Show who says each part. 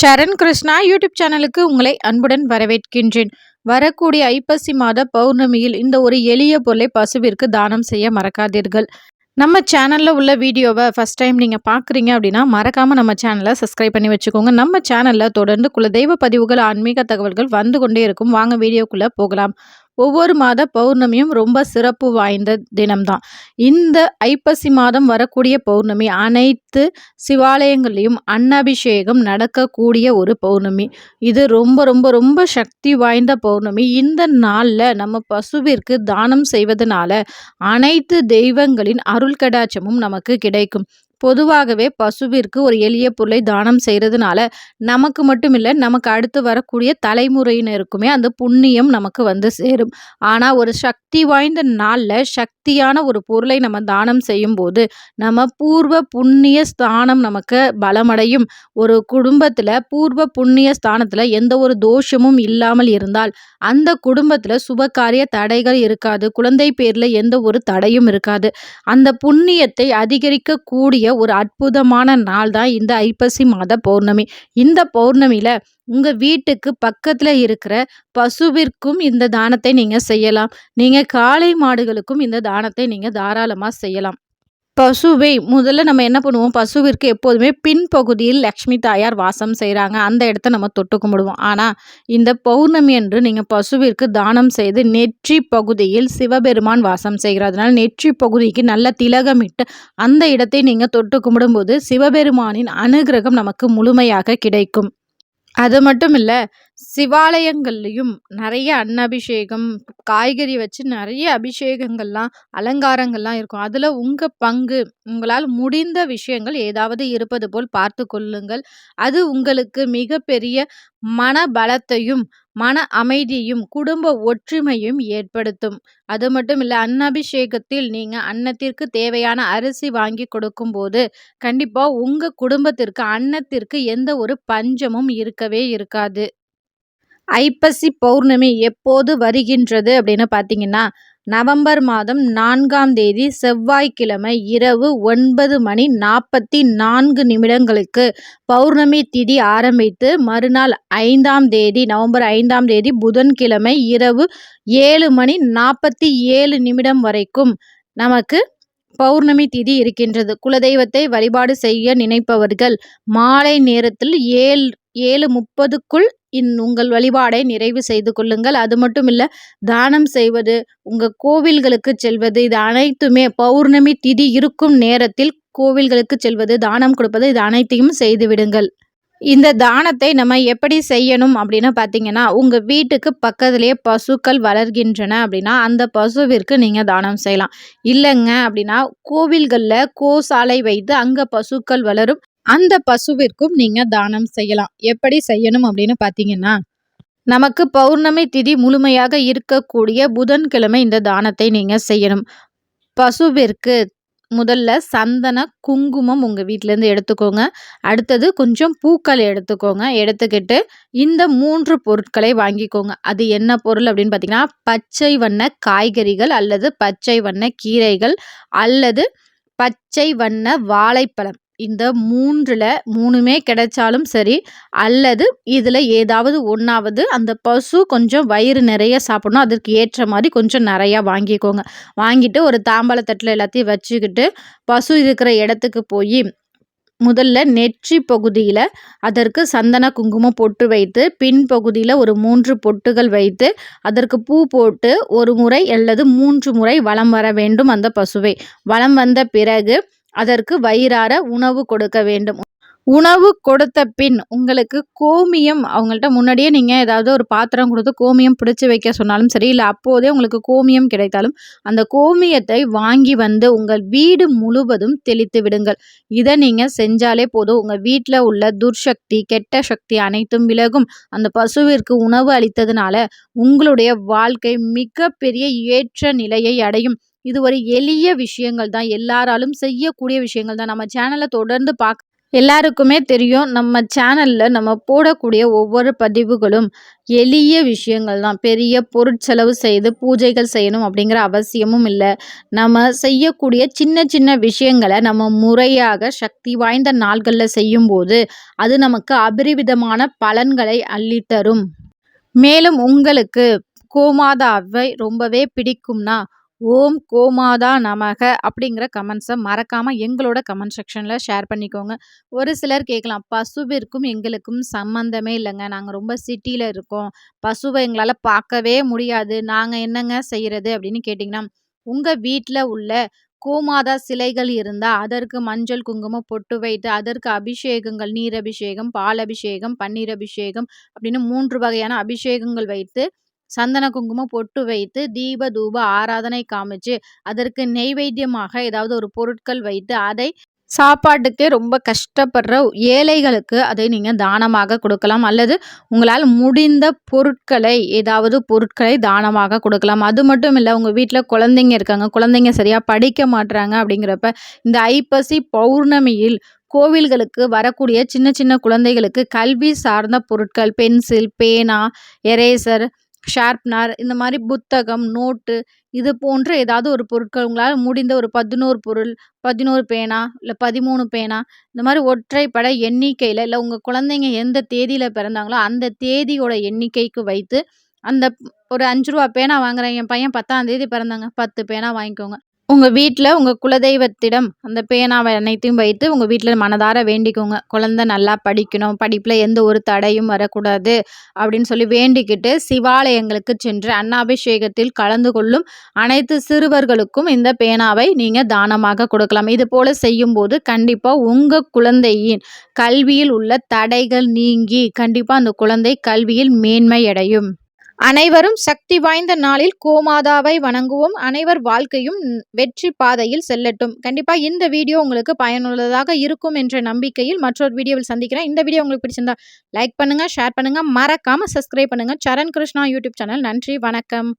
Speaker 1: சரண் Krishna YouTube சேனலுக்கு உங்களை அன்புடன் வரவேற்கின்றேன். வரக்கூடிய ஐப்பசி மாத பௌர்ணமியில் இந்த ஒரு எளிய பொருளை பசுவிற்கு தானம் செய்ய மறக்காதீர்கள். நம்ம சேனலில் உள்ள வீடியோவை ஃபஸ்ட் டைம் நீங்கள் பார்க்குறீங்க அப்படின்னா மறக்காமல் நம்ம சேனலை சப்ஸ்கிரைப் பண்ணி வச்சுக்கோங்க. நம்ம சேனலில் தொடர்ந்து குலதெய்வ பதிவுகள் ஆன்மீக தகவல்கள் வந்து கொண்டே இருக்கும். வாங்க வீடியோக்குள்ளே போகலாம். ஒவ்வொரு மாத பௌர்ணமியும் ரொம்ப சிறப்பு வாய்ந்த தினம்தான். இந்த ஐப்பசி மாதம் வரக்கூடிய பௌர்ணமி அனைத்து சிவாலயங்களையும் அன்னபிஷேகம் நடக்கக்கூடிய ஒரு பௌர்ணமி. இது ரொம்ப ரொம்ப ரொம்ப சக்தி வாய்ந்த பௌர்ணமி. இந்த நாளில் நம்ம பசுவிற்கு தானம் செய்வதனால அனைத்து தெய்வங்களின் அருள் கடாச்சமும் நமக்கு கிடைக்கும். பொதுவாகவே பசுவிற்கு ஒரு எளிய பொருளை தானம் செய்கிறதுனால நமக்கு மட்டும் இல்லை நமக்கு அடுத்து வரக்கூடிய தலைமுறையினருக்குமே அந்த புண்ணியம் நமக்கு வந்து சேரும். ஆனால் ஒரு சக்தி வாய்ந்த நாளில் சக்தியான ஒரு பொருளை நம்ம தானம் செய்யும்போது நம்ம பூர்வ புண்ணிய ஸ்தானம் நமக்கு பலமடையும். ஒரு குடும்பத்தில் பூர்வ புண்ணிய ஸ்தானத்தில் எந்த ஒரு தோஷமும் இல்லாமல் இருந்தால் அந்த குடும்பத்தில் சுபகாரிய தடைகள் இருக்காது. குழந்தை பேரில் எந்த ஒரு தடையும் இருக்காது. அந்த புண்ணியத்தை அதிகரிக்கக்கூடிய ஒரு அற்புதமான நாள் தான் இந்த ஐப்பசி மாத பௌர்ணமி. இந்த பௌர்ணமியில் உங்கள் வீட்டுக்கு பக்கத்தில் இருக்கிற பசுவிற்கும் இந்த தானத்தை நீங்கள் செய்யலாம். நீங்கள் காளை மாடுகளுக்கும் இந்த தானத்தை நீங்கள் தாராளமாக செய்யலாம். பசுவை முதல்ல நம்ம என்ன பண்ணுவோம்? பசுவிற்கு எப்போதுமே பின்பகுதியில் லக்ஷ்மி தாயார் வாசம் செய்கிறாங்க அந்த இடத்த நம்ம தொட்டு கும்பிடுவோம். ஆனால் இந்த பௌர்ணமி என்று நீங்கள் பசுவிற்கு தானம் செய்து நெற்றி பகுதியில் சிவபெருமான் வாசம் செய்கிறார் அதனால் நெற்றி பகுதிக்கு நல்ல திலகமிட்டு அந்த இடத்தை நீங்கள் தொட்டு கும்பிடும்போது சிவபெருமானின் அனுகிரகம் நமக்கு முழுமையாக கிடைக்கும். அது மட்டும் இல்லை சிவாலயங்கள்லேயும் நிறைய அன்னபிஷேகம் காய்கறி வச்சு நிறைய அபிஷேகங்கள்லாம் அலங்காரங்கள்லாம் இருக்கும். அதில் உங்கள் பங்கு உங்களால் முடிந்த விஷயங்கள் ஏதாவது இருப்பது போல் பார்த்து கொள்ளுங்கள். அது உங்களுக்கு மிகப்பெரிய மன பலத்தையும் மன அமைதியும் குடும்ப ஒற்றுமையும் ஏற்படுத்தும். அது மட்டும் இல்லை அன்னபிஷேகத்தில் நீங்கள் அன்னத்திற்கு தேவையான அரிசி வாங்கி கொடுக்கும்போது கண்டிப்பாக உங்கள் குடும்பத்திற்கு அன்னத்திற்கு எந்த ஒரு பஞ்சமும் இருக்கவே இருக்காது. ஐப்பசி பௌர்ணமி எப்போது வருகின்றது அப்படின்னு பார்த்தீங்கன்னா நவம்பர் மாதம் நான்காம் தேதி செவ்வாய்க்கிழமை இரவு ஒன்பது மணி நாற்பத்தி நான்கு நிமிடங்களுக்கு பௌர்ணமி திதி ஆரம்பித்து மறுநாள் ஐந்தாம் தேதி நவம்பர் ஐந்தாம் தேதி புதன்கிழமை இரவு ஏழு மணி நாற்பத்தி ஏழு நிமிடம் வரைக்கும் நமக்கு பௌர்ணமி திதி இருக்கின்றது. குலதெய்வத்தை வழிபாடு செய்ய நினைப்பவர்கள் மாலை நேரத்தில் ஏழு ஏழு முப்பதுக்குள் இன் உங்கள் வழிபாடை நிறைவு செய்து கொள்ளுங்கள். அது மட்டும் இல்லை தானம் செய்வது உங்கள் கோவில்களுக்கு செல்வது இது அனைத்துமே பௌர்ணமி திதி இருக்கும் நேரத்தில் கோவில்களுக்கு செல்வது தானம் கொடுப்பது இது அனைத்தையும் செய்து விடுங்கள். இந்த தானத்தை நம்ம எப்படி செய்யணும் அப்படின்னு பார்த்தீங்கன்னா உங்கள் வீட்டுக்கு பக்கத்துலேயே பசுக்கள் வளர்கின்றன அப்படின்னா அந்த பசுவிற்கு நீங்கள் தானம் செய்யலாம். இல்லைங்க அப்படின்னா கோவில்களில் கோசாலை வைத்து அங்கே பசுக்கள் வளரும் அந்த பசுவிற்கும் நீங்கள் தானம் செய்யலாம். எப்படி செய்யணும் அப்படின்னு பார்த்தீங்கன்னா நமக்கு பௌர்ணமி திதி முழுமையாக இருக்கக்கூடிய புதன்கிழமை இந்த தானத்தை நீங்கள் செய்யணும். பசுவிற்கு முதல்ல சந்தன குங்குமம் உங்கள் வீட்டிலேருந்து எடுத்துக்கோங்க. அடுத்தது கொஞ்சம் பூக்கள் எடுத்துக்கோங்க. எடுத்துக்கிட்டு இந்த மூன்று பொருட்களை வாங்கிக்கோங்க. அது என்ன பொருள் அப்படின்னு பார்த்தீங்கன்னா பச்சை வண்ண காய்கறிகள் அல்லது பச்சை வண்ண கீரைகள் அல்லது பச்சை வண்ண வாழைப்பழம். இந்த மூன்றில் மூணுமே கிடைச்சாலும் சரி அல்லது இதில் ஏதாவது ஒன்றாவது அந்த பசு கொஞ்சம் வயிறு நிறைய சாப்பிடணும் அதற்கு ஏற்ற மாதிரி கொஞ்சம் நிறையா வாங்கிக்கோங்க. வாங்கிட்டு ஒரு தாம்பாளத்தட்டில் எல்லாத்தையும் வச்சுக்கிட்டு பசு இருக்கிற இடத்துக்கு போய் முதல்ல நெற்றி பகுதியில் அதற்கு சந்தன குங்குமம் பொட்டு வைத்து பின் பகுதியில் ஒரு மூன்று பொட்டுகள் வைத்து அதற்கு பூ போட்டு ஒரு முறை அல்லது மூன்று முறை வலம் வர வேண்டும் அந்த பசுவை. வலம் வந்த பிறகு அதற்கு வயிறார உணவு கொடுக்க வேண்டும். உணவு கொடுத்த பின் உங்களுக்கு கோமியம் அவங்கள்ட்ட முன்னாடியே நீங்கள் ஏதாவது ஒரு பாத்திரம் கொடுத்து கோமியம் பிடிச்சி வைக்க சொன்னாலும் சரி இல்லை அப்போதே உங்களுக்கு கோமியம் கிடைத்தாலும் அந்த கோமியத்தை வாங்கி வந்து உங்கள் வீடு முழுவதும் தெளித்து விடுங்கள். இதை நீங்கள் செஞ்சாலே போதும். உங்கள் வீட்டில் உள்ள துர்சக்தி கெட்ட சக்தி அனைத்தும் விலகும். அந்த பசுவிற்கு உணவு அளித்ததுனால உங்களுடைய வாழ்க்கை மிகப்பெரிய ஏற்ற நிலையை அடையும். இது ஒரு எளிய விஷயங்கள் தான். எல்லாராலும் செய்யக்கூடிய விஷயங்கள் தான். நம்ம சேனலை தொடர்ந்து பார்க்க எல்லாருக்குமே தெரியும். நம்ம சேனல்ல நம்ம போடக்கூடிய ஒவ்வொரு பதிவுகளும் எளிய விஷயங்கள் தான். பெரிய பொருட்செலவு செய்து பூஜைகள் செய்யணும் அப்படிங்கிற அவசியமும் இல்லை. நம்ம செய்யக்கூடிய சின்ன சின்ன விஷயங்கள நம்ம முறையாக சக்தி வாய்ந்த நாள்களில் செய்யும்போது, அது நமக்கு அபரிவிதமான பலன்களை அள்ளித்தரும். மேலும் உங்களுக்கு கோமாதாவை ரொம்பவே பிடிக்கும்னா, ஓம் கோமாதா நமக அப்படிங்கிற கமெண்ட்ஸை மறக்காமல் எங்களோட கமெண்ட் செக்ஷனில் ஷேர் பண்ணிக்கோங்க. ஒரு சிலர் கேட்கலாம், பசுவிற்கும் எங்களுக்கும் சம்மந்தமே இல்லைங்க நாங்கள் ரொம்ப சிட்டியில் இருக்கோம். பசுவை எங்களால் பார்க்கவே முடியாது. நாங்கள் என்னங்க செய்கிறது அப்படின்னு கேட்டிங்கன்னா உங்கள் வீட்டில் உள்ள கோமாதா சிலைகள் இருந்தால் அதற்கு மஞ்சள், குங்குமம் பொட்டு வைத்து, அதற்கு அபிஷேகங்கள், நீர் அபிஷேகம், பால் அபிஷேகம், பன்னீர் அபிஷேகம் அப்படின்னு மூன்று வகையான அபிஷேகங்கள் வைத்து, சந்தன, குங்குமம் பொட்டு வைத்து, தீப, தூப ஆராதனை காமிச்சு, அதற்கு நெய்வேத்தியமாக ஏதாவது ஒரு பொருட்கள் வைத்து, அதை சாப்பாட்டுக்கே ரொம்ப கஷ்டப்படுற ஏழைகளுக்கு அதை நீங்கள் தானமாக கொடுக்கலாம். அல்லது உங்களால் முடிந்த பொருட்களை ஏதாவது பொருட்களை தானமாக கொடுக்கலாம். அது மட்டும் இல்லை உங்கள் வீட்டில் குழந்தைங்க இருக்காங்க. குழந்தைங்க சரியாக படிக்க மாட்றாங்க அப்படிங்கிறப்ப, இந்த ஐப்பசி பௌர்ணமியில் கோவில்களுக்கு வரக்கூடிய சின்ன சின்ன குழந்தைகளுக்கு கல்வி சார்ந்த பொருட்கள், பென்சில், பேனா, எரேசர், ஷார்ப்னர் இந்த மாதிரி புத்தகம், நோட்டு இது போன்ற ஏதாவது ஒரு பொருட்கள் உங்களால் முடிந்த ஒரு 11 பொருள், 11 பேனா, இல்லை பதிமூணு பேனா இந்த மாதிரி ஒற்றைப்படை எண்ணிக்கையில் இல்லை உங்கள் குழந்தைங்க எந்த தேதியில் பிறந்தாங்களோ, அந்த தேதியோட எண்ணிக்கைக்கு வைத்து, அந்த ஒரு அஞ்சு ரூபா பேனா வாங்குகிறேன் என் பையன் 10ஆம் தேதி பிறந்தாங்க. 10 பேனா வாங்கிக்கோங்க. உங்கள் வீட்டில் உங்கள் குலதெய்வத்திடம் அந்த பேனாவை அனைத்தையும் வைத்து, உங்கள் வீட்டில் மனதார வேண்டிக்கோங்க. குழந்தை நல்லா படிக்கணும். படிப்பில் எந்த ஒரு தடையும் வரக்கூடாது அப்படின்னு சொல்லி வேண்டிக்கிட்டு, சிவாலயங்களுக்கு சென்று அன்னாபிஷேகத்தில் கலந்து கொள்ளும் அனைத்து சிறுவர்களுக்கும் இந்த பேனாவை நீங்கள் தானமாக கொடுக்கலாம். இது போல் செய்யும்போது கண்டிப்பாக உங்கள் குழந்தையின் கல்வியில் உள்ள தடைகள் நீங்கி, கண்டிப்பாக அந்த குழந்தை கல்வியில் மேன்மை அடையும். அனைவரும் சக்தி வாய்ந்த நாளில் கோமாதாவை வணங்குவோம். அனைவர் வாழ்க்கையும் வெற்றி பாதையில் செல்லட்டும். கண்டிப்பாக இந்த வீடியோ உங்களுக்கு பயனுள்ளதாக இருக்கும் என்ற நம்பிக்கையில் மற்றொரு வீடியோவில் சந்திக்கிறேன். இந்த வீடியோ உங்களுக்கு பிடிச்சிருந்தா லைக் பண்ணுங்கள் ஷேர் பண்ணுங்கள் மறக்காமல் சப்ஸ்கிரைப் பண்ணுங்கள் சரண் கிருஷ்ணா யூடியூப் சேனல். நன்றி, வணக்கம்.